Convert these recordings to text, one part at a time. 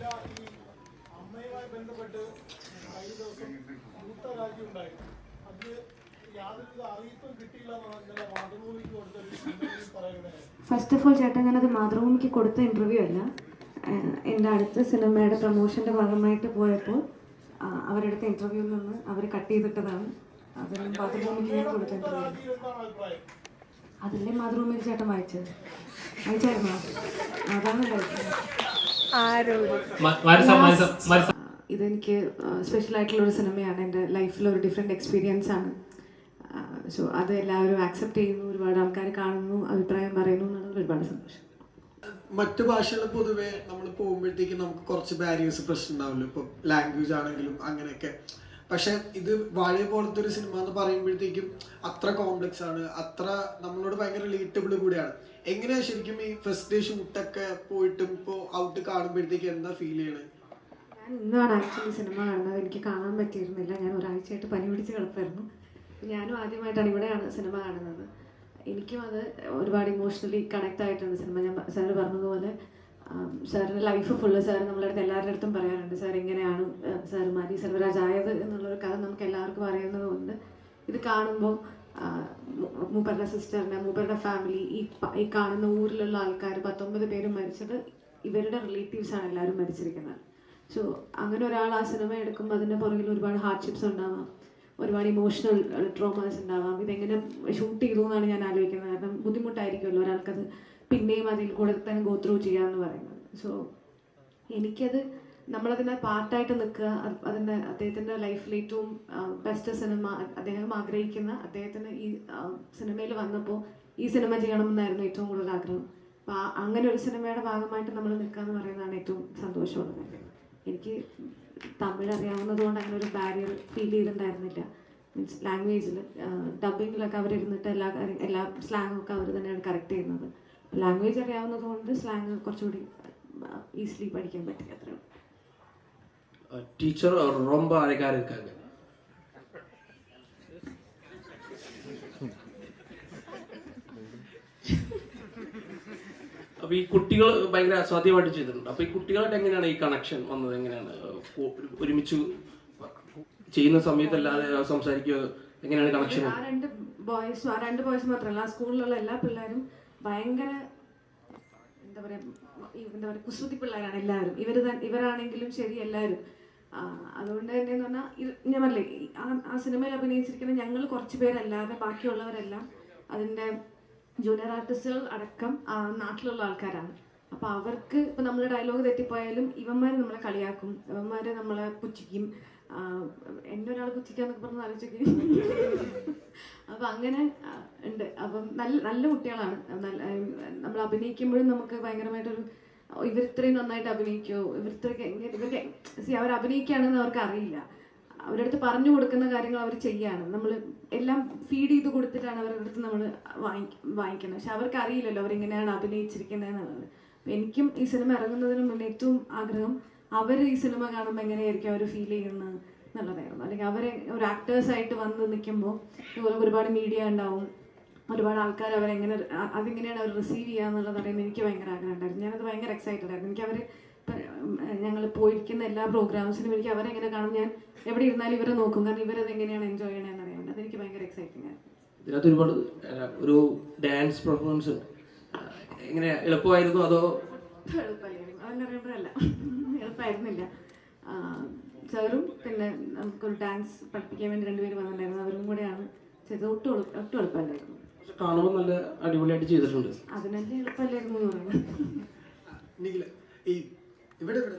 നിഖില ഈ അമ്മയുമായി ബന്ധപ്പെട്ട് കഴിഞ്ഞ ദിവസം കൂട്ടരാജി ഉണ്ടായി. അത് ഫസ്റ്റ് ഓഫ് ഓൾ ചേട്ടൻ ഞാനത് മാതൃഭൂമിക്ക് കൊടുത്ത ഇന്റർവ്യൂ അല്ല. എന്റെ അടുത്ത സിനിമയുടെ പ്രൊമോഷന്റെ ഭാഗമായിട്ട് പോയപ്പോൾ അവരെടുത്ത ഇന്റർവ്യൂവിൽ നിന്ന് അവർ കട്ട് ചെയ്തിട്ടതാണ്. അതിൽ മാതൃഭൂമിക്ക് ഞാൻ കൊടുത്ത ഇന്റർവ്യൂ അതല്ലേ മാതൃഭൂമിയിൽ ചേട്ടൻ വായിച്ചത്? വായിച്ചായിരുന്നോ? ഇതെനിക്ക് സ്പെഷ്യൽ ആയിട്ടുള്ള ഒരു സിനിമയാണ് എന്റെ ലൈഫിൽ ഒരു ഡിഫറെന്റ് എക്സ്പീരിയൻസ് ആണ്. സോ അത് എല്ലാവരും ആക്സെപ്റ്റ് ചെയ്യുന്നു ഒരുപാട് ആൾക്കാർ കാണുന്നു അഭിപ്രായം പറയുന്നു എന്നുള്ളത് ഒരുപാട് സന്തോഷം. മറ്റു ഭാഷകൾ പൊതുവേ നമ്മൾ പോകുമ്പോഴത്തേക്ക് നമുക്ക് കുറച്ച് ബാരിയേഴ്സ് പ്രശ്നം ഉണ്ടാവില്ല. ഇപ്പൊ ലാംഗ്വേജ് ആണെങ്കിലും അങ്ങനെയൊക്കെ. പക്ഷെ ഇത് വാഴ പോലത്തെ ഒരു സിനിമ എന്ന് പറയുമ്പോഴത്തേക്കും അത്ര കോംപ്ലക്സ് ആണ്. അത്ര നമ്മളോട് ഭയങ്കര റിലേറ്റബിൾ കൂടിയാണ്. എങ്ങനെയാ ശരിക്കും ഈ ഫസ്റ്റ് ഡേ ഷൂട്ടൊക്കെ പോയിട്ടും ഇപ്പോ ഔട്ട് കാണുമ്പോഴത്തേക്ക് എന്താ ഫീൽ ചെയ്യണേ? ഞാൻ ഇന്നാണ് ആക്ച്വലി സിനിമ കാണുന്നത് എനിക്ക് കാണാൻ പറ്റിയിരുന്നില്ല. ഞാൻ ഒരാഴ്ചയായിട്ട് പനി പിടിച്ച് കിടപ്പായിരുന്നു. ഞാനും ആദ്യമായിട്ടാണ് ഇവിടെയാണ് സിനിമ കാണുന്നത്. എനിക്കും അത് ഒരുപാട് ഇമോഷണലി കണക്ട് ആയിട്ടുണ്ട് സിനിമ ഞാൻ സാറ് പറഞ്ഞതുപോലെ സാറിന്റെ ലൈഫ് ഫുള്ള് സാർ നമ്മളടുത്ത് എല്ലാവരുടെ അടുത്തും പറയാറുണ്ട്. സാർ എങ്ങനെയാണ് സാർ മാരി സെൽവരാജ് ആയത് എന്നുള്ളൊരു കഥ നമുക്ക് എല്ലാവർക്കും അറിയുന്നതുകൊണ്ട് ഇത് കാണുമ്പോൾ മൂപ്പരുടെ സിസ്റ്ററിന്റെ മൂപ്പരുടെ ഫാമിലി ഈ ഈ കാണുന്ന ഊരിലുള്ള ആൾക്കാർ പത്തൊമ്പത് പേരും മരിച്ചത് ഇവരുടെ റിലേറ്റീവ്സാണ് എല്ലാവരും മരിച്ചിരിക്കുന്നത്. സോ അങ്ങനെ ഒരാൾ ആ സിനിമ എടുക്കുമ്പോൾ അതിന്റെ പുറകിൽ ഒരുപാട് ഹാർഡ്ഷിപ്സ് ഉണ്ടാവാം. ഒരുപാട് ഇമോഷണൽ ട്രോമാസ് ഉണ്ടാവാം. ഇതെങ്ങനെ ഷൂട്ട് ചെയ്തു എന്നാണ് ഞാൻ ആലോചിക്കുന്നത്. കാരണം ബുദ്ധിമുട്ടായിരിക്കുമല്ലോ ഒരാൾക്കത്. പിന്നെയും അതിൽ കൂടെ തന്നെ ഗോത്രൂ ചെയ്യാന്ന് പറയുന്നത്. സോ എനിക്കത് നമ്മളതിനെ പാർട്ടായിട്ട് നിൽക്കുക അത് അതിന്റെ അദ്ദേഹത്തിന്റെ ലൈഫിൽ ഏറ്റവും ബെസ്റ്റ് സിനിമ അദ്ദേഹം ആഗ്രഹിക്കുന്ന അദ്ദേഹത്തിന് ഈ സിനിമയിൽ വന്നപ്പോൾ ഈ സിനിമ ചെയ്യണമെന്നായിരുന്നു ഏറ്റവും കൂടുതൽ ആഗ്രഹം. അപ്പോൾ ആ അങ്ങനെ ഒരു സിനിമയുടെ ഭാഗമായിട്ട് നമ്മൾ നിൽക്കുക എന്ന് പറയുന്നതാണ് ഏറ്റവും സന്തോഷമുള്ള കാര്യം എനിക്ക് തമിഴ് അറിയാവുന്നത് കൊണ്ട് അങ്ങനെ ഒരു ബാരിയർ ഫീൽ ചെയ്തിട്ടുണ്ടായിരുന്നില്ല. മീൻസ് ലാംഗ്വേജിൽ ഡബിങ്ങിലൊക്കെ അവരിരുന്നിട്ട് എല്ലാ എല്ലാ സ്ലാങ്ങൊക്കെ അവർ തന്നെയാണ് കറക്റ്റ് ചെയ്യുന്നത്. ലാംഗ്വേജ് അറിയാവുന്നത് കൊണ്ട് സ്ലാങ് കുറച്ചുകൂടി ഈസിലി പഠിക്കാൻ പറ്റി അത്രേ ഉള്ളൂ டீச்சர் ரொம்ப அழகாக இருக்காங்க അപ്പൊ ഈ കുട്ടികൾ ഭയങ്കര അസാധ്യമായിട്ട് ചെയ്തിട്ടുണ്ട് അപ്പൊ ഈ കുട്ടികളായിട്ട് എങ്ങനെയാണ് ഈ കണക്ഷൻ വന്നത് എങ്ങനെയാണ് ഒ- ഒരുമിച്ച് ചെയ്യുന്ന സമയത്തല്ലാതെ സംസാരിക്കുക എങ്ങനെയാണ് കണക്ഷൻ ആ രണ്ട് ബോയ്സും ആ രണ്ട് ബോയ്സ് മാത്രമല്ല ആ സ്കൂളിലുള്ള എല്ലാ പിള്ളേരും ഭയങ്കര എന്താ പറയുക എന്താ പറയുക കുസൃതി പിള്ളേരാണ് എല്ലാവരും. ഇവർ ഇവരാണെങ്കിലും ശരി എല്ലാവരും. അതുകൊണ്ട് തന്നെ എന്ന് പറഞ്ഞാൽ ഞാൻ പറഞ്ഞില്ലേ ആ സിനിമയിൽ അഭിനയിച്ചിരിക്കുന്ന ഞങ്ങൾ കുറച്ച് പേരല്ലാതെ ബാക്കിയുള്ളവരെല്ലാം അതിന്റെ ജൂനിയർ ആർട്ടിസ്റ്റുകൾ അടക്കം നാട്ടിലുള്ള ആൾക്കാരാണ്. അപ്പോൾ അവർക്ക് ഇപ്പോൾ നമ്മൾ ഡയലോഗ് തെറ്റിപ്പോയാലും ഇവന്മാർ നമ്മളെ കളിയാക്കും. ഇവന്മാർ നമ്മളെ പുച്ഛിക്കും. എന്നെ ഒരാൾ കുത്തിക്കാന്നൊക്കെ പറഞ്ഞ് ആലോചിക്കും അപ്പൊ അങ്ങനെ ഉണ്ട്. അപ്പം നല്ല നല്ല കുട്ടികളാണ്. നമ്മൾ അഭിനയിക്കുമ്പോഴും നമുക്ക് ഭയങ്കരമായിട്ടൊരു ഇവരിത്രയും നന്നായിട്ട് അഭിനയിക്കുമോ ഇവർ ഇത്രയ്ക്ക് ഇവർക്ക് സി അവർ അഭിനയിക്കുകയാണെന്ന് അവർക്ക് അറിയില്ല. അവരുടെ അടുത്ത് പറഞ്ഞു കൊടുക്കുന്ന കാര്യങ്ങൾ അവർ ചെയ്യാണ്. നമ്മൾ എല്ലാം ഫീഡ് ചെയ്ത് കൊടുത്തിട്ടാണ് അവരുടെ അടുത്ത് നമ്മൾ വാങ്ങിക്കുന്നത്. പക്ഷെ അവർക്ക് അറിയില്ലല്ലോ അവരെങ്ങനെയാണ് അഭിനയിച്ചിരിക്കുന്നത് എന്നുള്ളത് എനിക്കും ഈ സിനിമ ഇറങ്ങുന്നതിന് മുന്നേ ഏറ്റവും ആഗ്രഹം അവർ ഈ സിനിമ കാണുമ്പോൾ എങ്ങനെയായിരിക്കും അവർ ഫീൽ ചെയ്യുന്നത് എന്നുള്ളതായിരുന്നു. അല്ലെങ്കിൽ അവരെ ഒരു ആക്ടേഴ്സായിട്ട് വന്ന് നിൽക്കുമ്പോൾ ഇതുപോലെ ഒരുപാട് മീഡിയ ഉണ്ടാവും. ഒരുപാട് ആൾക്കാർ അവരെങ്ങനെ അതെങ്ങനെയാണ് അവർ റിസീവ് ചെയ്യുക എന്നുള്ളത് അറിയാൻ എനിക്ക് ഭയങ്കര ആഗ്രഹം ഉണ്ടായിരുന്നു. ഞാനത് ഭയങ്കര എക്സൈറ്റഡ് ആയിരുന്നു. എനിക്ക് അവർ ഞങ്ങൾ പോയിരിക്കുന്ന എല്ലാ പ്രോഗ്രാംസിനും എനിക്ക് അവരെങ്ങനെ കാണും ഞാൻ എവിടെ ഇരുന്നാലും ഇവരെ നോക്കും. കാരണം ഇവരത് എങ്ങനെയാണ് എൻജോയ് ചെയ്യണമെന്ന് അറിയാൻ വേണ്ടി അതെനിക്ക് ഭയങ്കര എക്സൈറ്റിംഗ് ആയിരുന്നു. ഇതിനകത്ത് ഒരുപാട് ഒരു ഡാൻസ് പെർഫോമൻസ് ഉണ്ട് എങ്ങനെ എളുപ്പമായിരുന്നു അതോ? എളുപ്പമല്ലായിരുന്നു അതെന്നറിയുമ്പോഴല്ല എളുപ്പമായിരുന്നില്ല സാറും പിന്നെ നമുക്കൊരു ഡാൻസ് പഠിപ്പിക്കാൻ വേണ്ടി രണ്ടുപേര് വന്നിട്ടുണ്ടായിരുന്നു. അവരും കൂടെയാണ് ചെയ്തത്. ഒട്ടും ഒട്ടും എളുപ്പമല്ലായിരുന്നു. കാണുമ്പോൾ നല്ല അടിപൊളിയായിട്ട് ചെയ്തിട്ടുണ്ട്. അതിനല്ലേ എളുപ്പമല്ലായിരുന്നു എന്ന് പറയുന്നത് ഈ ഇവിടെ ഇവിടെ.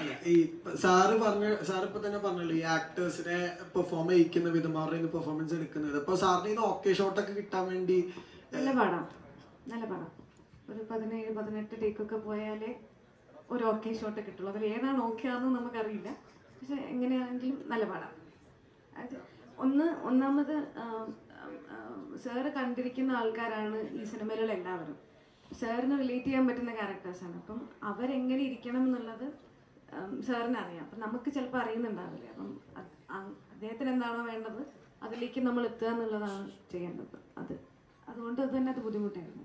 അല്ല ഈ സാറ് പറഞ്ഞ സാർ ഇപ്പൊ തന്നെ പറഞ്ഞല്ലോ ഈ ആക്ടേഴ്സിനെ പെർഫോം ചെയ്യിക്കുന്ന വിധം അവരുടെ പെർഫോമൻസ് എടുക്കുന്നത്. അപ്പൊ സാറിന് ഇത് ഓക്കെ ഷോട്ടൊക്കെ കിട്ടാൻ വേണ്ടി നല്ല പാടാം. നല്ല പാടാം. ഒരു പതിനേഴ് പതിനെട്ട് ടേക്കൊക്കെ പോയാലേ ഒരു ഓക്കെ ഷോട്ട് കിട്ടുള്ളൂ. അതിൽ ഏതാണ് ഓക്കെ ആണെന്ന് നമുക്കറിയില്ല. പക്ഷെ എങ്ങനെയാണെങ്കിലും നല്ല പാടാം. ഒന്ന് ഒന്നാമത് സാറ് കണ്ടിരിക്കുന്ന ആൾക്കാരാണ് ഈ സിനിമയിലുള്ള എല്ലാവരും. സാറിന് റിലേറ്റ് ചെയ്യാൻ പറ്റുന്ന ക്യാരക്ടേഴ്സാണ് അപ്പം അവരെങ്ങനെ ഇരിക്കണം എന്നുള്ളത് സാറിന് അറിയാം. അപ്പം നമുക്ക് ചിലപ്പോൾ അറിയുന്നുണ്ടാവില്ല. അപ്പം അദ്ദേഹത്തിന് എന്താണോ വേണ്ടത് അതിലേക്ക് നമ്മൾ എത്തുക എന്നുള്ളതാണ് ചെയ്യേണ്ടത്. അത് അതുകൊണ്ട് അത് തന്നെ അത് ബുദ്ധിമുട്ടായിരുന്നു.